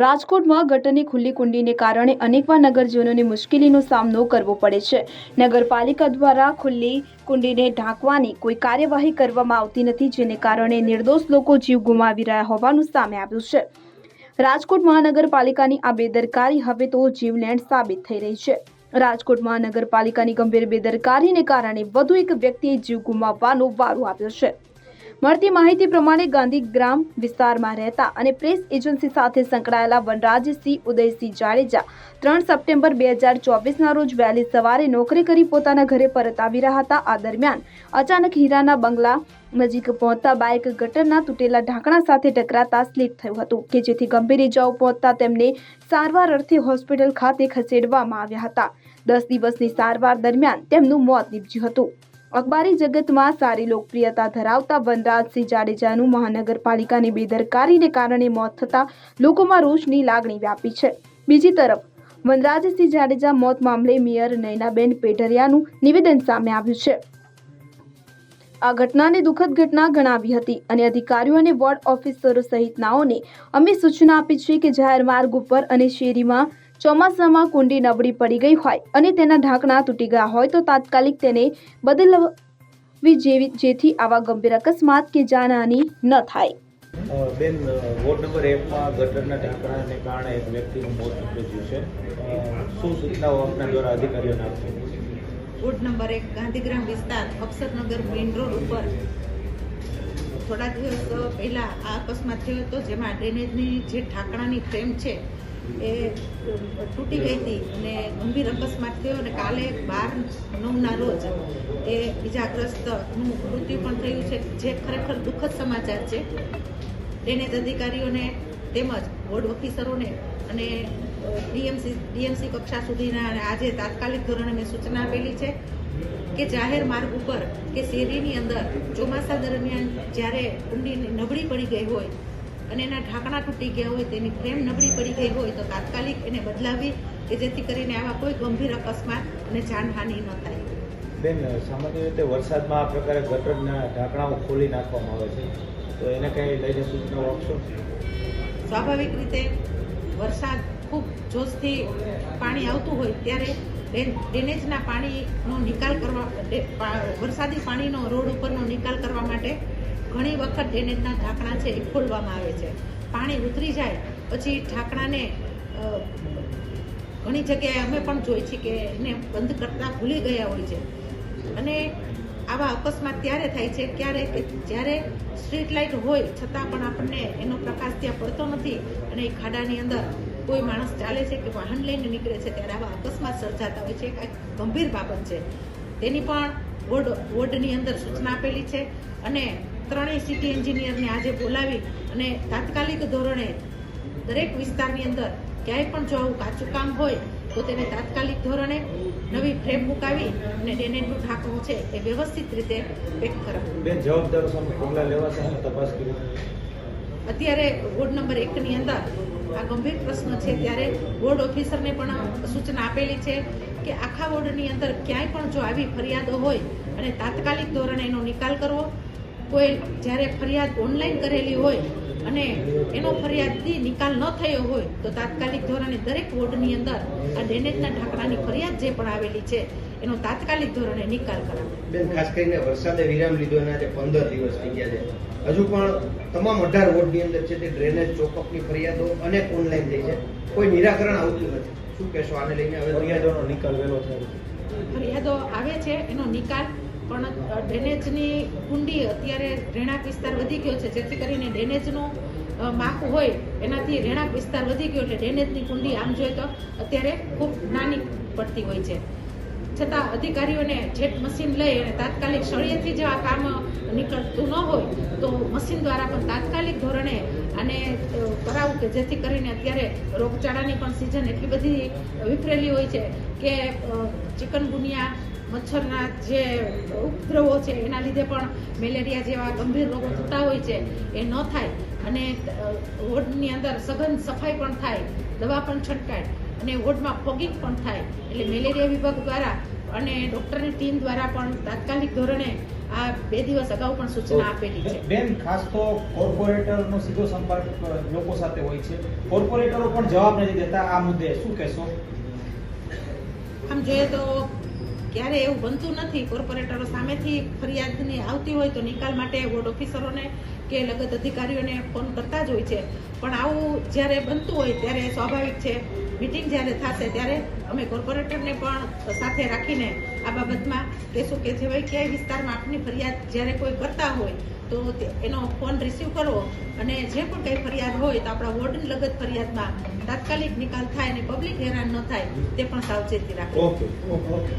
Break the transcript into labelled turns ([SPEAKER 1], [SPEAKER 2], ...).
[SPEAKER 1] રાજકોટમાં ગટરની ખુલ્લી કુંડીને કારણે અનેકવાર નગરજનોને મુશ્કેલીનો સામનો કરવો પડે છે. નગરપાલિકા દ્વારા ખુલ્લી કુંડીને ઢાંકવાની કોઈ કાર્યવાહી કરવામાં આવતી નથી, જેને કારણે નિર્દોષ લોકો જીવ ગુમાવી રહ્યા હોવાનું સામે આવ્યું છે. રાજકોટ મહાનગરપાલિકાની આ બેદરકારી હવે તો જીવલેણ સાબિત થઈ રહી છે. રાજકોટ મહાનગરપાલિકાની ગંભીર બેદરકારીને કારણે વધુ એક વ્યક્તિએ જીવ ગુમાવવાનો વારો આવ્યો છે. મળતી માહિતી પ્રમાણે ગાંધીગ્રામ વિસ્તારમાં રહેતા અને પ્રેસ એજન્સી સાથે સંકળાયેલા વનરાજસિંહ ઉદયસિંહ જાડેજા ત્રણ સપ્ટેમ્બર બે હજાર ચોવીસના રોજ વહેલી સવારે નોકરી કરી પોતાના ઘરે પરત આવી રહ્યા હતા. આ દરમિયાન અચાનક હીરાના બંગલા નજીક પહોંચતા બાઇક ગટરના તૂટેલા ઢાંકણા સાથે ટકરાતા સ્લીપ થયું હતું કે જેથી ગંભીર ઇજાઓ પહોંચતા તેમને સારવાર અર્થે હોસ્પિટલ ખાતે ખસેડવામાં આવ્યા હતા. દસ દિવસની સારવાર દરમિયાન તેમનું મોત નીપજ્યું હતું. અખબારી જગતમાં સારી લોકપ્રિયતા ધરાવતા વનરાજસિંહ જાડેજાનું મહાનગરપાલિકાની બેદરકારીને કારણે મોત થતાં લોકોમાં રોષની લાગણી વ્યાપી છે. બીજી તરફ, વનરાજસિંહ જાડેજા મોત મામલે મેયર નયનાબેન પેઢરિયાનું નિવેદન સામે આવ્યું છે. આ ઘટનાને દુઃખદ ઘટના ગણાવી હતી અને અધિકારીઓ અને વોર્ડ ઓફિસરો સહિતનાઓને અમે સૂચના આપી છે કે જાહેર માર્ગ ઉપર અને શેરીમાં ચોમાસામાં કુંડી નબળી પડી ગઈ હોય અને તેના ઢાંકણા તૂટી ગયા હોય તો તાત્કાલિક તેને બદલવી જેવી જેથી આવા ગંભીર અકસ્માત કે જાનહાની ન થાય.
[SPEAKER 2] બેન વોર્ડ નંબર એકમાં ગટરના ઢાંકણાને કારણે એક વ્યક્તિનું મોત નીપજ્યું છે. શું સૂચનાઓ આપના દ્વારા અધિકારીઓને આપશે?
[SPEAKER 3] વોર્ડ નંબર એક ગાંધીગ્રામ વિસ્તાર અક્ષરનગર મેઇન રોડ ઉપર. થોડા દિવસ પહેલા આ અકસ્માત થયો હતો જેમાં ડ્રેનેજની જે ઢાંકણાની ફ્રેમ છે એ તૂટી ગઈ હતી અને ગંભીર અકસ્માત થયો અને કાલે બાર નવના રોજ એ ઇજાગ્રસ્તનું મૃત્યુ પણ થયું છે, જે ખરેખર દુઃખદ સમાચાર છે. ડ્રેનેજ અધિકારીઓને તેમજ વોર્ડ ઓફિસરોને અને ડીએમસી ડીએમસી કક્ષા સુધીના આજે તાત્કાલિક ધોરણે મેં સૂચના આપેલી છે કે જાહેર માર્ગ ઉપર કે શેરીની અંદર ચોમાસા દરમિયાન જ્યારે કુંડી નબળી પડી ગઈ હોય અને એના ઢાંકણા તૂટી ગયા હોય તેની ફ્રેમ નબળી પડી ગઈ હોય તો તાત્કાલિક એને બદલાવી કે જેથી કરીને આવા કોઈ ગંભીર અકસ્માત અને જાનહાનિ ન થાય.
[SPEAKER 2] બેન સામાન્ય રીતે વરસાદમાં આ પ્રકારે ગટરના ઢાંકણાઓ ખોલી નાખવામાં આવે છે. તો એને કંઈ લઈને સૂચનાઓ આપશો?
[SPEAKER 3] સ્વાભાવિક રીતે વરસાદ ખૂબ જોશથી પાણી આવતું હોય ત્યારે ડ્રેનેજના પાણીનો નિકાલ કરવા વરસાદી પાણીનો રોડ ઉપરનો નિકાલ કરવા માટે ઘણી વખત ડ્રેનેજના ઢાંકણા છે એ ખોલવામાં આવે છે. પાણી ઉતરી જાય, પછી ઢાંકણાને ઘણી જગ્યાએ અમે પણ જોઈ છીએ કે એને બંધ કરતાં ભૂલી ગયા હોય છે. અને આવા અકસ્માત ત્યારે થાય છે ક્યારે કે જ્યારે સ્ટ્રીટ લાઇટ હોય, છતાં પણ આપણને એનો પ્રકાશ ત્યાં પડતો નથી અને એ ખાડાની અંદર કોઈ માણસ ચાલે છે કે વાહન લઈને નીકળે છે ત્યારે આવા અકસ્માત સર્જાતા હોય છે, એક ગંભીર બાબત છે. તેની પણ વોર્ડ, વોર્ડની અંદર સૂચના આપેલી છે અને ત્રણેય સિટી એન્જિનિયરને આજે બોલાવી અને તાત્કાલિક ધોરણે દરેક વિસ્તારની અંદર ક્યાંય પણ જો આવું કાચું કામ હોય, તો તેને તાત્કાલિક ધોરણે નવી ફ્રેમ મુકાવી અને ડેનેટનું ઢાંકણું છે એ વ્યવસ્થિત રીતે પેક કરાવવું
[SPEAKER 2] બે જવાબદારો સામે પગલાં લેવાશે તપાસ કરી
[SPEAKER 3] અત્યારે વોર્ડ નંબર એકની અંદર આ ગંભીર પ્રશ્ન છે. ત્યારે વોર્ડ ઓફિસરને પણ સૂચના આપેલી છે કે આખા વોર્ડની અંદર ક્યાંય પણ જો આવી ફરિયાદો હોય અને તાત્કાલિક ધોરણે એનો નિકાલ કરવો, કોઈ જ્યારે ફરિયાદ ઓનલાઈન કરેલી હોય અને એનો ફરિયાદથી નિકાલ ન થયો હોય તો તાત્કાલિક ધોરણે દરેક વોર્ડની અંદર આ ડ્રેનેજના ઢાંકણાની ફરિયાદ જે પણ આવેલી છે એનો તાત્કાલિક ધોરણે નિકાલ કરાવે.
[SPEAKER 4] બેન ખાસ કરીને વરસાદે વિરામ લીધો એના જે પંદર દિવસ થઈ ગયા છે. હજુ પણ તમામ અઢાર વોર્ડની અંદર છે તે ડ્રેનેજ ચોકઅપની ફરિયાદો અનેક ઓનલાઈન થઈ છે. કોઈ નિરાકરણ આવતું નથી. શું કહેશો આને લઈને? હવે
[SPEAKER 2] ફરિયાદોનો નિકાલ વહેલો થયો.
[SPEAKER 3] ફરિયાદો આવે છે એનો નિકાલ પણ ડ્રેનેજની કુંડી અત્યારે રહેણાંક વિસ્તાર વધી ગયો છે. જેથી કરીને ડ્રેનેજનું માપ હોય એનાથી રહેણાંક વિસ્તાર વધી ગયો એટલે ડ્રેનેજની કુંડી આમ જોઈએ તો અત્યારે ખૂબ નાની પડતી હોય છે. છતાં અધિકારીઓને જેટ મશીન લઈ અને તાત્કાલિક સળિયેથી જો આ કામ નીકળતું ન હોય, તો મશીન દ્વારા પણ તાત્કાલિક ધોરણે આને કરાવું કે જેથી કરીને અત્યારે રોગચાળાની પણ સિઝન એટલી બધી વિફરેલી હોય છે કે ચિકનગુનિયા મચ્છરના જે ઉપદ્રવો છે એના લીધે પણ મેલેરિયા જેવા ગંભીર રોગો થતા હોય છે. એ ન થાય અને વોર્ડની અંદર સઘન સફાઈ પણ થાય દવા પણ છંટકાય અને વોર્ડમાં ફોગિંગ પણ થાય. એટલે મેલેરિયા વિભાગ દ્વારા અને ડૉક્ટરની ટીમ દ્વારા પણ તાત્કાલિક ધોરણે આ બે દિવસ અગાઉ પણ સૂચના આપેલી છે.
[SPEAKER 5] બેન ખાસ તો કોર્પોરેટરનો સીધો સંપર્ક લોકો સાથે હોય છે. કોર્પોરેટરો પણ જવાબ નથી દેતા આ મુદ્દે. શું કહેશો?
[SPEAKER 3] આમ જોઈએ તો ક્યારે એવું બનતું નથી, કોર્પોરેટરો સામેથી ફરિયાદની આવતી હોય તો નિકાલ માટે વોર્ડ ઓફિસરોને કે લગત અધિકારીઓને ફોન કરતા જ હોય છે. પણ આવું જ્યારે બનતું હોય ત્યારે સ્વાભાવિક છે, મિટિંગ જ્યારે થશે ત્યારે અમે કોર્પોરેટરને પણ સાથે રાખીને આ બાબતમાં કહેશું કે જે ભાઈ ક્યાંય વિસ્તારમાં આપની ફરિયાદ જ્યારે કોઈ કરતા હોય તો એનો ફોન રિસીવ કરવો અને જે પણ કંઈ ફરિયાદ હોય તો આપણા વોર્ડની લગત ફરિયાદમાં તાત્કાલિક નિકાલ થાય અને પબ્લિક હેરાન ન થાય તે પણ સાવચેતી રાખો
[SPEAKER 2] okay
[SPEAKER 5] okay.